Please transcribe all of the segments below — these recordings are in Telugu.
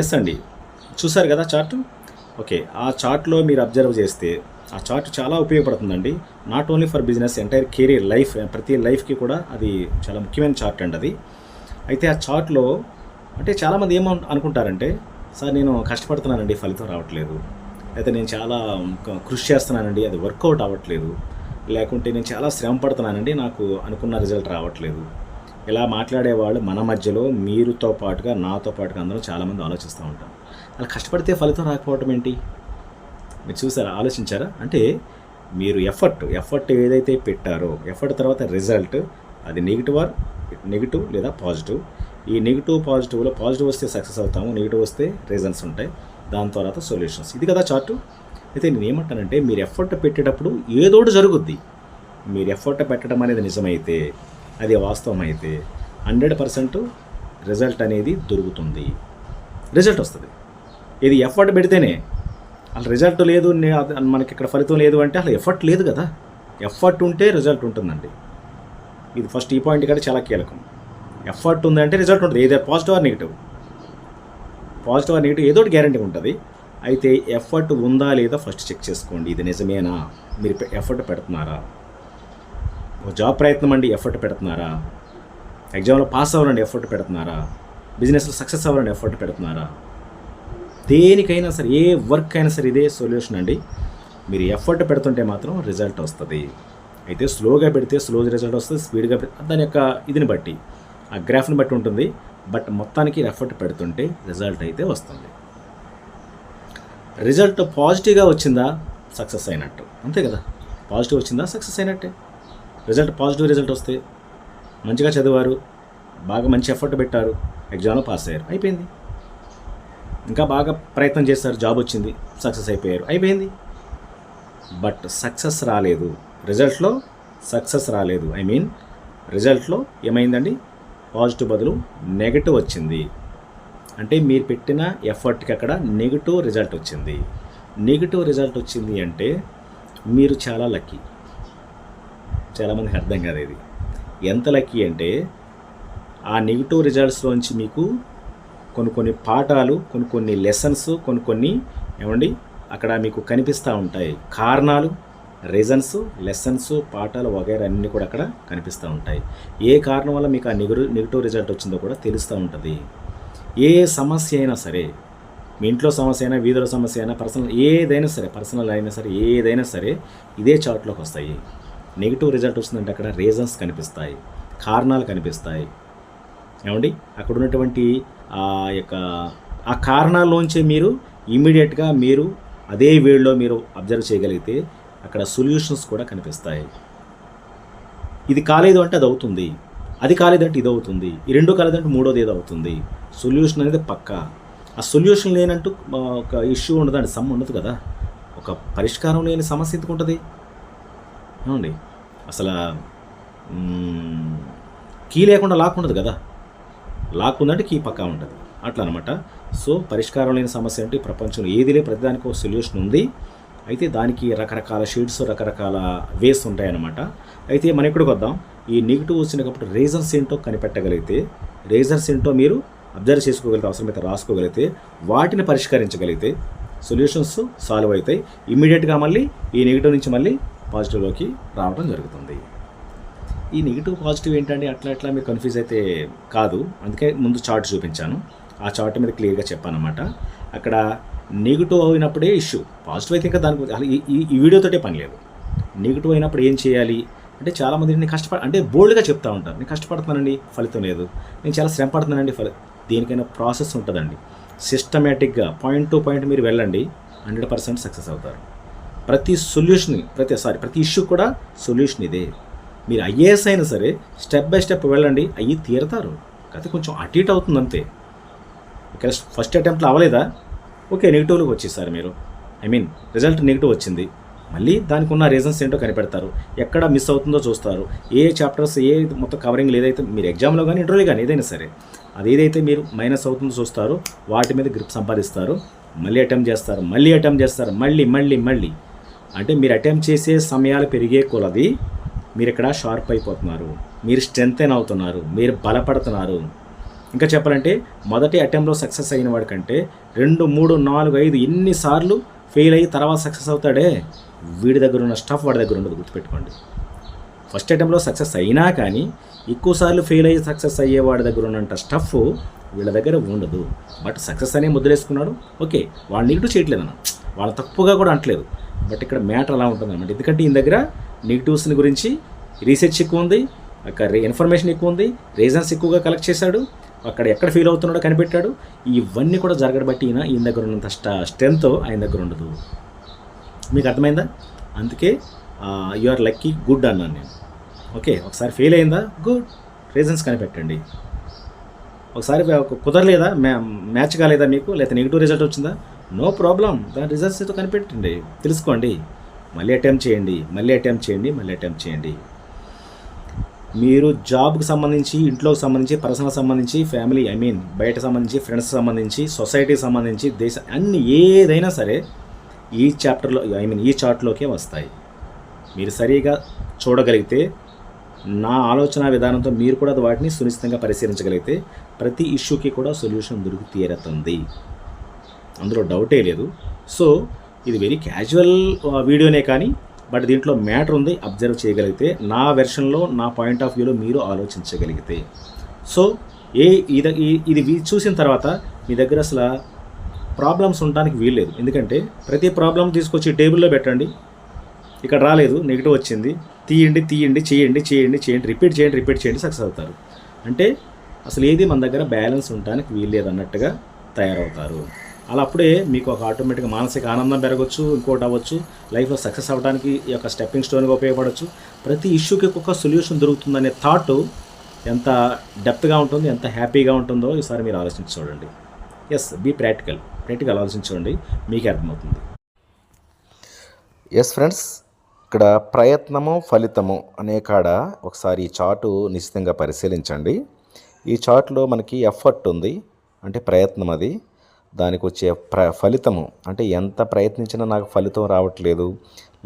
ఎస్ అండి. చూసారు కదా చార్ట్? ఓకే ఆ చార్ట్లో మీరు అబ్జర్వ్ చేస్తే ఆ చార్ట్ చాలా ఉపయోగపడుతుందండి. Not only for business entire career life ప్రతి లైఫ్కి కూడా అది చాలా ముఖ్యమైన చార్ట్ అండి అది. అయితే ఆ చార్ట్లో అంటే చాలామంది ఏమో అనుకుంటారంటే సార్ నేను కష్టపడుతున్నానండి ఫలితం రావట్లేదు. అయితే నేను చాలా కృషి చేస్తున్నానండి అది వర్కౌట్ అవ్వట్లేదు. లేకుంటే నేను చాలా శ్రమ పడుతున్నానండి నాకు అనుకున్న రిజల్ట్ రావట్లేదు. ఇలా మాట్లాడేవాళ్ళు మన మధ్యలో మీరుతో పాటుగా నాతో పాటుగా అందరం చాలామంది ఆలోచిస్తూ ఉంటాం. అలా కష్టపడితే ఫలితం రాకపోవటం ఏంటి? మీరు చూసారా ఆలోచించారా? అంటే మీరు ఎఫర్ట్ ఎఫర్ట్ ఏదైతే పెట్టారో ఎఫర్ట్ తర్వాత రిజల్ట్ అది నెగిటివ్ ఆర్ నెగిటివ్ లేదా పాజిటివ్ ఈ నెగిటివ్ పాజిటివ్లో పాజిటివ్ వస్తే సక్సెస్ అవుతాము నెగిటివ్ వస్తే రీజన్స్ ఉంటాయి. దాని తర్వాత సొల్యూషన్స్ ఇది కదా చార్టు అయితే నేను ఏమంటానంటే మీరు ఎఫర్ట్ పెట్టేటప్పుడు ఏదోటి జరుగుద్ది. మీరు ఎఫర్ట్ పెట్టడం అనేది నిజమైతే అది వాస్తవమైతే హండ్రెడ్ పర్సెంట్ రిజల్ట్ అనేది దొరుకుతుంది. రిజల్ట్ వస్తుంది. ఇది ఎఫర్ట్ పెడితేనే అసలు రిజల్ట్ లేదు మనకి ఇక్కడ ఫలితం లేదు అంటే అసలు ఎఫర్ట్ లేదు కదా. ఎఫర్ట్ ఉంటే రిజల్ట్ ఉంటుందండి. ఇది ఫస్ట్ ఈ పాయింట్ కంటే చాలా కీలకం. ఎఫర్ట్ ఉందంటే రిజల్ట్ ఉంటుంది. ఏదో positive or negative? Positive or negative ఏదో ఒకటి గ్యారంటీ ఉంటుంది. అయితే ఎఫర్ట్ ఉందా లేదా ఫస్ట్ చెక్ చేసుకోండి. ఇది నిజమేనా? మీరు ఎఫర్ట్ పెడుతున్నారా? ఒక జాబ్ ప్రయత్నం అండి ఎఫర్ట్ పెడుతున్నారా? ఎగ్జామ్లో పాస్ అవ్వాలండి ఎఫర్ట్ పెడుతున్నారా? బిజినెస్లో సక్సెస్ అవ్వాలని ఎఫర్ట్ పెడుతున్నారా? దేనికైనా సరే ఏ వర్క్ అయినా సరే ఇదే సొల్యూషన్ అండి. మీరు ఎఫర్ట్ పెడుతుంటే మాత్రం రిజల్ట్ వస్తుంది. అయితే స్లోగా పెడితే స్లో రిజల్ట్ వస్తుంది స్పీడ్గా పెడితే దాని యొక్క ఇదిని బట్టి ఆ గ్రాఫ్ని బట్టి ఉంటుంది. బట్ మొత్తానికి ఎఫర్ట్ పెడుతుంటే రిజల్ట్ అయితే వస్తుంది. రిజల్ట్ పాజిటివ్గా వచ్చిందా? సక్సెస్ అయినట్టు. అంతే కదా? పాజిటివ్ వచ్చిందా? సక్సెస్ అయినట్టే. రిజల్ట్ పాజిటివ్ రిజల్ట్ వస్తే మంచిగా చదివారు బాగా మంచి ఎఫర్ట్ పెట్టారు ఎగ్జామ్లో పాస్ అయ్యారు. అయిపోయింది. ఇంకా బాగా ప్రయత్నం చేస్తారు జాబ్ వచ్చింది సక్సెస్ అయిపోయారు. అయిపోయింది. బట్ సక్సెస్ రాలేదు. రిజల్ట్లో సక్సెస్ రాలేదు. ఐ మీన్ రిజల్ట్లో ఏమైందండి? పాజిటివ్ బదులు నెగటివ్ వచ్చింది. అంటే మీరు పెట్టిన ఎఫర్ట్కి అక్కడ నెగిటివ్ రిజల్ట్ వచ్చింది. నెగిటివ్ రిజల్ట్ వచ్చింది అంటే మీరు చాలా లక్కీ చాలామందికి అర్థం కాదు ఇది. ఎంత లక్కీ అంటే ఆ నెగిటివ్ రిజల్ట్స్లోంచి మీకు కొన్ని కొన్ని పాఠాలు కొన్ని కొన్ని లెసన్స్ కొన్ని కొన్ని ఏమండి అక్కడ మీకు కనిపిస్తూ ఉంటాయి. కారణాలు రీజన్స్ లెసన్స్ పాఠాలు వగైరా అన్నీ కూడా అక్కడ కనిపిస్తూ ఉంటాయి. ఏ కారణం వల్ల మీకు ఆ నెగిటివ్ నెగిటివ్ రిజల్ట్ వచ్చిందో కూడా తెలుస్తూ ఉంటుంది. ఏ సమస్య అయినా సరే మీ ఇంట్లో సమస్య అయినా వీధుల సమస్య అయినా పర్సనల్ ఏదైనా సరే పర్సనల్ అయినా సరే ఏదైనా సరే ఇదే చార్ట్లోకి వస్తాయి. నెగిటివ్ రిజల్ట్ వస్తుందంటే అక్కడ రీజన్స్ కనిపిస్తాయి కారణాలు కనిపిస్తాయి. ఏమండి? అక్కడ ఉన్నటువంటి ఆ యొక్క ఆ కారణాల్లోంచి మీరు ఇమీడియట్గా మీరు అదే వేడిలో మీరు అబ్జర్వ్ చేయగలిగితే అక్కడ సొల్యూషన్స్ కూడా కనిపిస్తాయి. ఇది కాలేదు అంటే అది అవుతుంది. అది కాలేదంటే ఇది అవుతుంది. ఈ రెండు కాలేదంటే మూడోది ఏదో అవుతుంది. సొల్యూషన్ అనేది పక్కా. ఆ సొల్యూషన్ లేనంటూ ఒక ఇష్యూ ఉండదండి సమ్ ఉండదు కదా. ఒక పరిష్కారం లేని సమస్య ఎందుకు ఉంటుంది? ఏమండి? అసలు కీ లేకుండా లాక్ ఉండదు కదా? లాక్ ఉందంటే కీ పక్కా ఉంటుంది. అట్లా అనమాట సో పరిష్కారం లేని సమస్య అంటే ప్రపంచంలో ఏది లే ప్రతిదానికి ఒక సొల్యూషన్ ఉంది. అయితే దానికి రకరకాల షేడ్స్ రకరకాల వేస్ ఉంటాయన్నమాట. అయితే మనం ఇక్కడికి వద్దాం. ఈ నెగిటివ్ వచ్చినప్పుడు రీజన్స్ ఏంటో కనిపెట్టగలిగితే రీజన్స్ ఏంటో మీరు అబ్జర్వ్ చేసుకోగలిగితే అవసరమైతే రాసుకోగలిగితే వాటిని పరిష్కరించగలిగితే సొల్యూషన్స్ సాల్వ్ అవుతాయి. ఇమీడియట్గా మళ్ళీ ఈ నెగిటివ్ నుంచి మళ్ళీ పాజిటివ్లోకి రావడం జరుగుతుంది. ఈ నెగిటివ్ పాజిటివ్ ఏంటండి? అట్లా అట్లా మీరు కన్ఫ్యూజ్ అయితే కాదు. అందుకే ముందు చార్ట్ చూపించాను. ఆ చార్ట్ మీద క్లియర్గా చెప్పాను అనమాట అక్కడ నెగిటివ్ అయినప్పుడే ఇష్యూ. పాజిటివ్ అయితే ఇంకా దానికి అసలు ఈ- ఈ వీడియోతోటే పని లేదు. నెగిటివ్ అయినప్పుడు ఏం చేయాలి? అంటే చాలామంది నేను కష్టపడ అంటే బోల్డ్గా చెప్తా ఉంటాను నేను కష్టపడుతున్నానండి ఫలితం లేదు. నేను చాలా శ్రమ పడుతున్నానండి ఫలి దేనికైనా ప్రాసెస్ ఉంటుందండి. సిస్టమేటిక్గా పాయింట్ టు పాయింట్ మీరు వెళ్ళండి. హండ్రెడ్ పర్సెంట్ సక్సెస్ అవుతారు. ప్రతి సొల్యూషన్ ప్రతి సారీ ప్రతి ఇష్యూ కూడా సొల్యూషన్ ఇదే. మీరు ఐఏఎస్ అయినా సరే స్టెప్ బై స్టెప్ వెళ్ళండి అయ్యి తీరుతారు. కథ కొంచెం అటు ఇటు అవుతుంది అంతే. ఇక్కడ ఫస్ట్ అటెంప్ట్లో అవ్వలేదా? ఓకే నెగిటివ్లోకి వచ్చేసారు మీరు. ఐ మీన్ రిజల్ట్ నెగిటివ్ వచ్చింది. మళ్ళీ దానికి ఉన్న రీజన్స్ ఏంటో కనిపెడతారు. ఎక్కడ మిస్ అవుతుందో చూస్తారు. ఏ చాప్టర్స్ ఏ మొత్తం కవరింగ్ ఏదైతే మీరు ఎగ్జామ్లో కానీ ఇంటర్వ్యూలో కానీ ఏదైనా సరే అది ఏదైతే మీరు మైనస్ అవుతుందో చూస్తారు వాటి మీద గ్రిప్ సంపాదిస్తారు. మళ్ళీ అటెంప్ట్ చేస్తారు మళ్ళీ అటెంప్ట్ చేస్తారు మళ్ళీ మళ్ళీ మళ్ళీ. అంటే మీరు అటెంప్ట్ చేసే సమయాలు పెరిగే కొలది మీరు ఇక్కడ షార్ప్ అయిపోతున్నారు. మీరు స్ట్రెంగ్తెన్ అవుతున్నారు. మీరు బలపడుతున్నారు. ఇంకా చెప్పాలంటే మొదటి అటెంప్ట్లో సక్సెస్ అయిన వాడికంటే రెండు మూడు నాలుగు ఐదు ఎన్నిసార్లు ఫెయిల్ అయ్యి తర్వాత సక్సెస్ అవుతాడే? వీడి దగ్గర ఉన్న స్టఫ్ వాడి దగ్గర ఉండదు గుర్తుపెట్టుకోండి. ఫస్ట్ అటెంప్ట్లో సక్సెస్ అయినా కానీ ఎక్కువసార్లు ఫెయిల్ అయ్యి సక్సెస్ అయ్యే వాడి దగ్గర ఉన్నంత స్టఫ్ వీళ్ళ దగ్గర ఉండదు. బట్ సక్సెస్ అనే ముద్రేసుకున్నాడు. ఓకే వాళ్ళు నెగిటివ్ చేయట్లేదు అన్న వాళ్ళ తప్పుగా కూడా అంటలేదు బట్ ఇక్కడ మ్యాటర్ అలా ఉంటుంది అనమాట ఎందుకంటే ఈయన దగ్గర నెగిటివ్స్ని గురించి రీసెర్చ్ ఎక్కువ ఉంది అక్కడ ఇన్ఫర్మేషన్ ఎక్కువ ఉంది రీజన్స్ ఎక్కువగా కలెక్ట్ చేశాడు అక్కడ ఎక్కడ ఫీల్ అవుతున్నాడో కనిపెట్టాడు. ఇవన్నీ కూడా జరగడం బట్టి ఈయన ఈయన దగ్గర ఉన్నంత స్ట్రెంత్ ఆయన దగ్గర ఉండదు. మీకు అర్థమైందా? అందుకే యు ఆర్ లక్కీ గుడ్ అన్నాను నేను. ఓకే ఒకసారి ఫెయిల్ అయిందా? గుడ్. రీజన్స్ కనిపెట్టండి. ఒకసారి కుదరలేదా? మ్యా మ్యాచ్ కాలేదా మీకు? లేకపోతే నెగిటివ్ రిజల్ట్ వచ్చిందా? No problem. దాని రిజల్ట్స్ ఏదో కనిపెట్టండి తెలుసుకోండి. మళ్ళీ అటెంప్ట్ చేయండి. మళ్ళీ అటెంప్ట్ చేయండి. మళ్ళీ అటెంప్ట్ చేయండి. మీరు జాబ్కి సంబంధించి ఇంట్లోకి సంబంధించి పర్సనల్ సంబంధించి ఫ్యామిలీ ఐ మీన్ బయట సంబంధించి ఫ్రెండ్స్ సంబంధించి సొసైటీకి సంబంధించి దేశ అన్ని ఏదైనా సరే ఈ చాప్టర్లో ఐ మీన్ ఈ చార్ట్లోకే వస్తాయి. మీరు సరిగా చూడగలిగితే నా ఆలోచన విధానంతో మీరు కూడా వాటిని సునిశ్చితంగా పరిశీలించగలిగితే ప్రతి ఇష్యూకి కూడా సొల్యూషన్ దొరికి తీరుతుంది. అందులో డౌటే లేదు. సో ఇది వెరీ క్యాజువల్ వీడియోనే కానీ బట్ దీంట్లో మ్యాటర్ ఉంది అబ్జర్వ్ చేయగలిగితే నా వెర్షన్లో నా పాయింట్ ఆఫ్ వ్యూలో మీరు ఆలోచించగలిగితే. సో ఏ ఇది ఇది వీ- చూసిన తర్వాత మీ దగ్గర అసలు ప్రాబ్లమ్స్ ఉండడానికి వీల్లేదు. ఎందుకంటే ప్రతి ప్రాబ్లం తీసుకొచ్చి టేబుల్లో పెట్టండి. ఇక్కడ రాలేదు నెగిటివ్ వచ్చింది. తీయండి తీయండి చేయండి చేయండి చేయండి రిపీట్ చేయండి రిపీట్ చేయండి సక్సెస్ అవుతారు. అంటే అసలు ఏది మన దగ్గర బ్యాలెన్స్ ఉండడానికి వీల్లేదు అన్నట్టుగా తయారవుతారు. అలా అప్పుడే మీకు ఒక ఆటోమేటిక్గా మానసిక ఆనందం పెరగచ్చు ఇంకోటి అవ్వచ్చు. లైఫ్లో సక్సెస్ అవ్వడానికి ఈ యొక్క స్టెప్పింగ్ స్టోన్గా ఉపయోగపడవచ్చు ప్రతి ఇష్యూకి ఒక్కొక్క సొల్యూషన్ దొరుకుతుందనే థాట్ ఎంత డెప్త్గా ఉంటుంది ఎంత హ్యాపీగా ఉంటుందో ఈసారి మీరు ఆలోచించి చూడండి. ఎస్ బీ ప్రాక్టికల్ ప్రాక్టికల్ ఆలోచించండి మీకు అర్థమవుతుంది. ఎస్ ఫ్రెండ్స్ ఇక్కడ ప్రయత్నము ఫలితము అనే కాడ ఒకసారి ఈ చాటు నిశ్చితంగా పరిశీలించండి. ఈ చార్ట్లో మనకి ఎఫర్ట్ ఉంది అంటే ప్రయత్నం అది. దానికి వచ్చే ప్ర ఫలితము. అంటే ఎంత ప్రయత్నించినా నాకు ఫలితం రావట్లేదు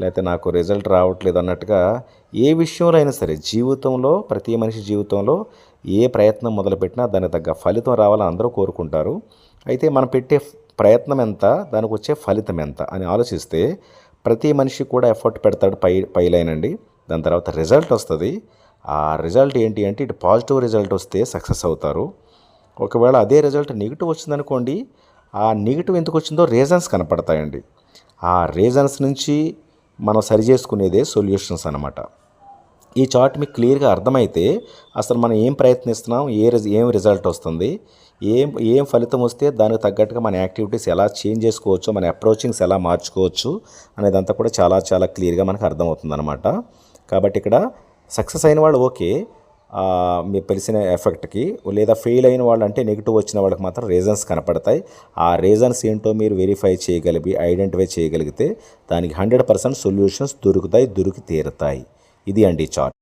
లేకపోతే నాకు రిజల్ట్ రావట్లేదు అన్నట్టుగా ఏ విషయంలో అయినా సరే జీవితంలో ప్రతి మనిషి జీవితంలో ఏ ప్రయత్నం మొదలుపెట్టినా దానికి తగ్గ ఫలితం రావాలని అందరూ కోరుకుంటారు. అయితే మనం పెట్టే ప్రయత్నం ఎంత దానికి వచ్చే ఫలితం ఎంత అని ఆలోచిస్తే ప్రతి మనిషి కూడా ఎఫర్ట్ పెడతాడు పై పైలైన్ అండి. దాని తర్వాత రిజల్ట్ వస్తుంది. ఆ రిజల్ట్ ఏంటి అంటే ఇటు పాజిటివ్ రిజల్ట్ వస్తే సక్సెస్ అవుతారు. ఒకవేళ అదే రిజల్ట్ నెగిటివ్ వచ్చిందనుకోండి ఆ నెగిటివ్ ఎందుకు వచ్చిందో రీజన్స్ కనపడతాయండి. ఆ రీజన్స్ నుంచి మనం సరి చేసుకునేదే సొల్యూషన్స్ అనమాట ఈ చార్ట్ మీకు క్లియర్గా అర్థమైతే అసలు మనం ఏం ప్రయత్నిస్తున్నాం ఏ రిజ ఏం రిజల్ట్ వస్తుంది ఏం ఏం ఫలితం వస్తే దానికి తగ్గట్టుగా మన యాక్టివిటీస్ ఎలా చేంజ్ చేసుకోవచ్చు మన అప్రోచింగ్స్ ఎలా మార్చుకోవచ్చు అనేదంతా కూడా చాలా చాలా క్లియర్గా మనకు అర్థమవుతుంది అనమాట కాబట్టి ఇక్కడ సక్సెస్ అయిన వాళ్ళు ఓకే మీకు తెలిసిన ఎఫెక్ట్కి లేదా ఫెయిల్ అయిన వాళ్ళు అంటే నెగిటివ్ వచ్చిన వాళ్ళకి మాత్రం రీజన్స్ కనపడతాయి. ఆ రీజన్స్ ఏంటో మీరు వెరిఫై చేయగలిగి ఐడెంటిఫై చేయగలిగితే దానికి హండ్రెడ్ పర్సెంట్ సొల్యూషన్స్ దొరుకుతాయి దొరికి తీరుతాయి. ఇది అండి చార్ట్.